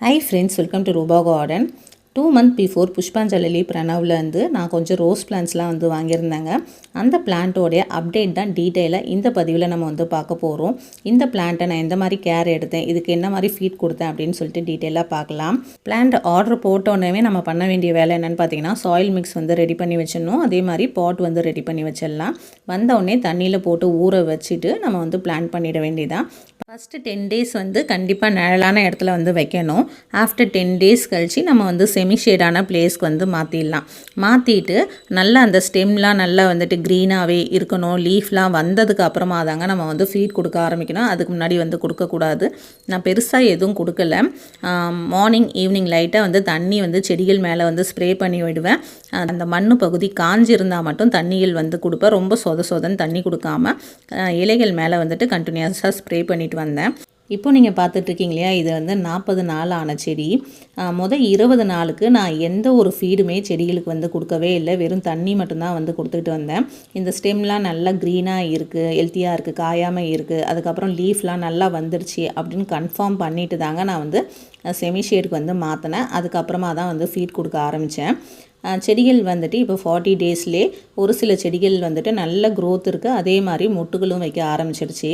Hi friends, welcome to Ruba Garden. Two month before Pushpanjali பிரணவ்லேருந்து நான் கொஞ்சம் rose பிளான்ஸ்லாம் வந்து வாங்கியிருந்தேங்க. அந்த பிளான்ட்டோடைய அப்டேட் தான் டீட்டெயிலாக இந்த பதிவில் நம்ம வந்து பார்க்க போகிறோம் இந்த பிளான்ட்டை நான் எந்த மாதிரி கேர் எடுத்தேன்? இதுக்கு என்ன மாதிரி ஃபீட் கொடுத்தேன்? அப்படின்னு சொல்லிட்டு டீட்டெயிலாக பார்க்கலாம். பிளான்ட் ஆர்டர் போட்டோன்னே நம்ம பண்ண வேண்டிய வேலை என்னென்னு பார்த்தீங்கன்னா சாயில் மிக்ஸ் வந்து ரெடி பண்ணி வச்சிடணும். அதே மாதிரி பாட் வந்து ரெடி பண்ணி வச்சிடலாம். வந்தவுடனே தண்ணியில் போட்டு ஊற வச்சுட்டு நம்ம வந்து பிளான் பண்ணிட வேண்டியதான் ஃபஸ்ட்டு டென் டேஸ் வந்து கண்டிப்பாக நிழலான இடத்துல வந்து வைக்கணும். ஆஃப்டர் டென் டேஸ் கழித்து நம்ம வந்து செம் ஷேடான பிளேஸ்க்கு வந்து மாற்றிடலாம் மாற்றிட்டு நல்லா அந்த ஸ்டெம்லாம் நல்லா வந்துட்டு க்ரீனாகவே இருக்கணும். லீஃப்லாம் வந்ததுக்கு அப்புறமா தாங்க நம்ம வந்து ஃபீட் கொடுக்க ஆரம்பிக்கணும். அதுக்கு முன்னாடி வந்து கொடுக்கக்கூடாது நான் பெருசாக எதுவும் கொடுக்கல. மார்னிங் ஈவினிங் லைட்டாக வந்து தண்ணி வந்து செடிகள் மேலே வந்து ஸ்ப்ரே பண்ணி விடுவேன். அந்த மண் பகுதி காஞ்சிருந்தால் மட்டும் தண்ணிகள் வந்து கொடுப்பேன். ரொம்ப சொத சொதன்னு தண்ணி கொடுக்காம இலைகள் மேலே வந்துட்டு கண்டினியூஸாக ஸ்ப்ரே பண்ணிட்டு வந்தேன். இப்போ நீங்கள் பார்த்துட்ருக்கீங்க இல்லையா இது வந்து நாற்பது நாள் ஆன செடி. மொதல் இருபது நாளுக்கு நான் எந்த ஒரு ஃபீடுமே செடிகளுக்கு வந்து கொடுக்கவே இல்லை. வெறும் தண்ணி மட்டும்தான் வந்து கொடுத்துக்கிட்டு வந்தேன். இந்த ஸ்டெம்லாம் நல்லா க்ரீனாக இருக்குது ஹெல்த்தியாக இருக்குது காயாமல் இருக்குது அதுக்கப்புறம் லீஃப்லாம் நல்லா வந்துடுச்சு அப்படின்னு கன்ஃபார்ம் பண்ணிட்டு தாங்க நான் வந்து செமி ஷேடுக்கு வந்து மாற்றினேன் அதுக்கப்புறமா தான் வந்து ஃபீட் கொடுக்க ஆரம்பித்தேன் செடிகள் வந்துட்டு இப்போ ஃபார்ட்டி டேஸ்லேயே ஒரு சில செடிகள் வந்துட்டு நல்ல க்ரோத் இருக்குது அதே மாதிரி மொட்டுகளும் வைக்க ஆரம்பிச்சிருச்சு.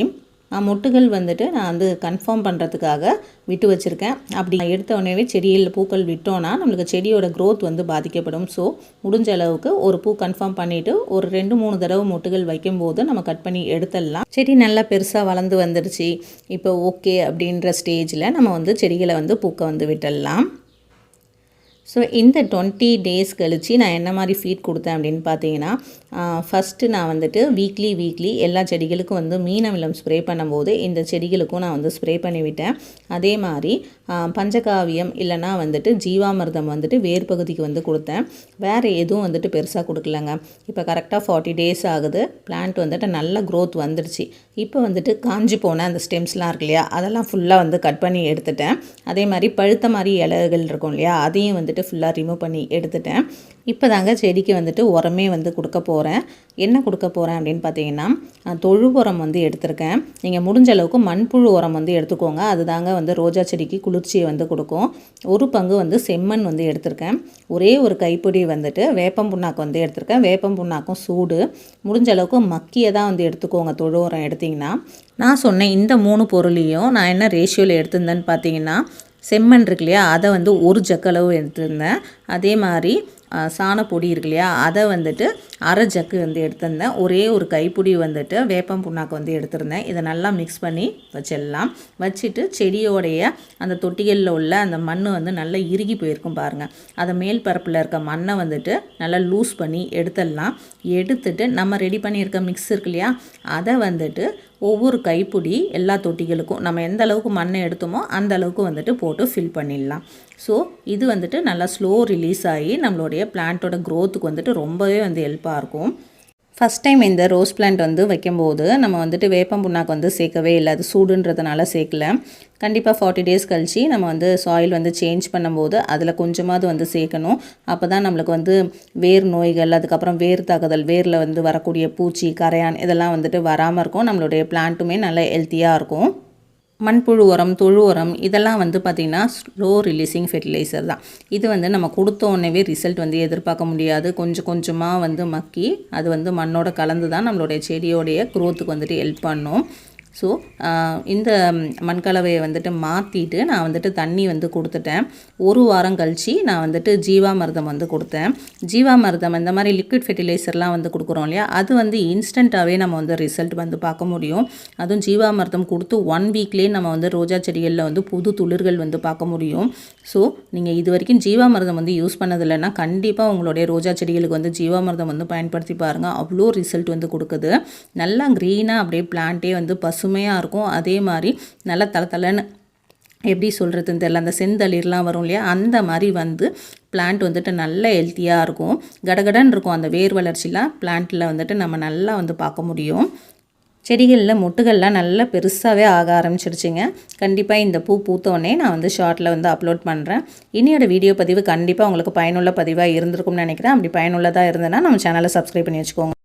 மொட்டுகள் வந்துட்டு நான் வந்து கன்ஃபார்ம் பண்ணுறதுக்காக விட்டு வச்சுருக்கேன். அப்படி எடுத்த உடனே செடியில் பூக்கள் விட்டோன்னா நம்மளுக்கு செடியோட க்ரோத் வந்து பாதிக்கப்படும். ஸோ முடிஞ்ச அளவுக்கு ஒரு பூ கன்ஃபார்ம் பண்ணிவிட்டு ஒரு ரெண்டு மூணு தடவை மொட்டுகள் வைக்கும்போது நம்ம கட் பண்ணி எடுத்துடலாம். செடி நல்லா பெருசாக வளர்ந்து வந்துடுச்சு இப்போ ஓகே அப்படின்ற ஸ்டேஜில் நம்ம வந்து செடிகளை வந்து பூக்க வந்து விட்டுடலாம். ஸோ இந்த டுவெண்ட்டி டேஸ் கழித்து நான் என்ன மாதிரி ஃபீட் கொடுத்தேன் அப்படின்னு பார்த்தீங்கன்னா ஃபஸ்ட்டு நான் வந்துட்டு வீக்லி வீக்லி எல்லா செடிகளுக்கும் வந்து மீனமிலம் ஸ்ப்ரே பண்ணும்போது இந்த செடிகளுக்கும் நான் வந்து ஸ்ப்ரே பண்ணிவிட்டேன் அதே மாதிரி பஞ்சகாவியம் இல்லைனா வந்துட்டு ஜீவாமிர்தம் வந்துட்டு வேர் பகுதிக்கு வந்து கொடுத்தேன். வேறு எதுவும் வந்துட்டு பெருசாக கொடுக்கலங்க. இப்போ கரெக்டாக ஃபார்ட்டி டேஸ் ஆகுது. பிளான்ட் வந்துட்டு நல்ல க்ரோத் வந்துடுச்சு. இப்போ வந்துட்டு காஞ்சி போன அந்த ஸ்டெம்ஸ்லாம் இருக்கு இல்லையா அதெல்லாம் ஃபுல்லாக வந்து கட் பண்ணி எடுத்துட்டேன். அதே மாதிரி பழுத்த மாதிரி இலைகள் இருக்கும் இல்லையா அதையும் வந்துட்டு ஃபுல்லாக ரிமூவ் பண்ணி எடுத்துட்டேன். இப்போ தாங்க செடிக்கு வந்துட்டு உரமே வந்து கொடுக்க போகிறேன் என்ன கொடுக்க போகிறேன் அப்படின்னு பார்த்தீங்கன்னா தொழு உரம் வந்து எடுத்திருக்கேன். நீங்கள் முடிஞ்ச அளவுக்கு மண்புழு உரம் வந்து எடுத்துக்கோங்க. அது தாங்க வந்து ரோஜா செடிக்கு குளிர்ச்சியை வந்து கொடுக்கும். ஒரு பங்கு வந்து செம்மண் வந்து எடுத்திருக்கேன். ஒரே ஒரு கைப்பிடி வந்துட்டு வேப்பம் புண்ணாக்கு வந்து எடுத்திருக்கேன். வேப்பம் புண்ணாக்கும் சூடு. முடிஞ்ச அளவுக்கு மக்கியை தான் வந்து எடுத்துக்கோங்க தொழு உரம் எடுத்திங்கன்னா. நான் சொன்னேன் இந்த மூணு பொருளையும் நான் என்ன ரேஷியோவில் எடுத்திருந்தேன்னு பார்த்தீங்கன்னா செம்மண் இருக்கு இல்லையா? அதை வந்து ஒரு ஜக்களவு எடுத்திருந்தேன். அதே மாதிரி சாணப்பொடி இருக்கு இல்லையா? அதை வந்துட்டு அரை ஜக்கு வந்து எடுத்திருந்தேன். ஒரே ஒரு கைப்பொடி வந்துட்டு வேப்பம் புண்ணாக்கு வந்து எடுத்திருந்தேன். இதை நல்லா மிக்ஸ் பண்ணி வச்சிடலாம். வச்சுட்டு செடியோடைய அந்த தொட்டிகளில் உள்ள அந்த மண் வந்து நல்லா இறுகி போயிருக்கும் பாருங்கள் அதை மேல் பரப்பில் இருக்க மண்ணை வந்துட்டு நல்லா லூஸ் பண்ணி எடுத்துடலாம். எடுத்துட்டு நம்ம ரெடி பண்ணியிருக்க மிக்ஸ் இருக்கு இல்லையா? அதை வந்துட்டு ஒவ்வொரு கைப்பிடி எல்லா தொட்டிகளுக்கும் நம்ம எந்த அளவுக்கு மண்ணை எடுத்தோமோ அந்த அளவுக்கு வந்துட்டு போட்டு ஃபில் பண்ணிடலாம். ஸோ இது வந்துட்டு நல்லா ஸ்லோ ரிலீஸ் ஆகி நம்மளுடைய பிளான்ட்டோட க்ரோத்துக்கு வந்துட்டு ரொம்பவே வந்து ஹெல்ப்பாக இருக்கும். ஃபஸ்ட் டைம் இந்த ரோஸ் பிளான்ட் வந்து வைக்கும்போது நம்ம வந்துட்டு வேப்பம் புண்ணாக்கு வந்து சேர்க்கவே இல்லை. அது சூடுன்றதுனால சேர்க்கல. கண்டிப்பாக ஃபார்ட்டி டேஸ் கழித்து நம்ம வந்து சாயில் வந்து சேஞ்ச் பண்ணும்போது அதில் கொஞ்சமாவது வந்து சேர்க்கணும். அப்போ தான் நம்மளுக்கு வந்து வேர் நோய்கள் அதுக்கப்புறம் வேர் தாக்குதல் வேரில் வந்து வரக்கூடிய பூச்சி கரையான் இதெல்லாம் வந்துட்டு வராமல் இருக்கும். நம்மளுடைய பிளான்ட்டுமே நல்லா ஹெல்த்தியாக இருக்கும். மண்புழு உரம் தொழு உரம் இதெல்லாம் வந்து பார்த்திங்கன்னா ஸ்லோ ரிலீஸிங் ஃபெர்டிலைசர் தான். இது வந்து நம்ம கொடுத்த உடனே ரிசல்ட் வந்து எதிர்பார்க்க முடியாது. கொஞ்சம் கொஞ்சமாக வந்து மக்கி அது வந்து மண்ணோட கலந்து தான் நம்மளுடைய செடியோடைய க்ரோத்துக்கு வந்துட்டு ஹெல்ப் பண்ணும். ஸோ இந்த மண்கலவையை வந்துட்டு மாற்றிட்டு நான் வந்துட்டு தண்ணி வந்து கொடுத்துட்டேன். ஒரு வாரம் கழித்து நான் வந்துட்டு ஜீவாமிர்தம் வந்து கொடுத்தேன். ஜீவாமிர்தம் இந்த மாதிரி லிக்விட் ஃபெர்டிலைசர்லாம் வந்து கொடுக்குறோம் இல்லையா? அது வந்து இன்ஸ்டண்ட்டாகவே நம்ம வந்து ரிசல்ட் வந்து பார்க்க முடியும். அதுவும் ஜீவாமிர்தம் கொடுத்து ஒன் வீக்லேயே நம்ம வந்து ரோஜா செடிகளில் வந்து புது துளிர்கள் வந்து பார்க்க முடியும். ஸோ நீங்கள் இது வரைக்கும் ஜீவாமிர்தம் வந்து யூஸ் பண்ணதில்லைன்னா கண்டிப்பாக உங்களுடைய ரோஜா செடிகளுக்கு வந்து ஜீவாமிர்தம் வந்து பயன்படுத்தி பாருங்கள் அவ்வளோ ரிசல்ட் வந்து கொடுக்குது. நல்லா க்ரீனாக அப்படியே பிளான்ட்டே வந்து பசுமையாக இருக்கும். அதே மாதிரி நல்லா தலை தலைன்னு எப்படி சொல்கிறதுன்னு தெரில அந்த செந்தளிர்லாம் வரும் இல்லையா? அந்த மாதிரி வந்து பிளான்ட் வந்துட்டு நல்ல ஹெல்த்தியாக இருக்கும். கடகடன் இருக்கும் அந்த வேர் வளர்ச்சிலாம் பிளான்ட்டில் வந்துட்டு நம்ம நல்லா வந்து பார்க்க முடியும். செடிகளில் மொட்டுகள்லாம் நல்லா பெருசாகவே ஆக ஆரம்பிச்சிருச்சுங்க கண்டிப்பாக இந்த பூ பூத்தோடனே நான் வந்து ஷார்ட்டில் வந்து அப்லோட் பண்ணுறேன் இனியோட வீடியோ பதிவு கண்டிப்பாக உங்களுக்கு பயனுள்ள பதிவாக இருந்திருக்கும்னு நினைக்கிறேன். அப்படி பயனுள்ளதாக இருந்ததுன்னா நம்ம சேனலை சப்ஸ்கிரைப் பண்ணி வச்சுக்கோங்க.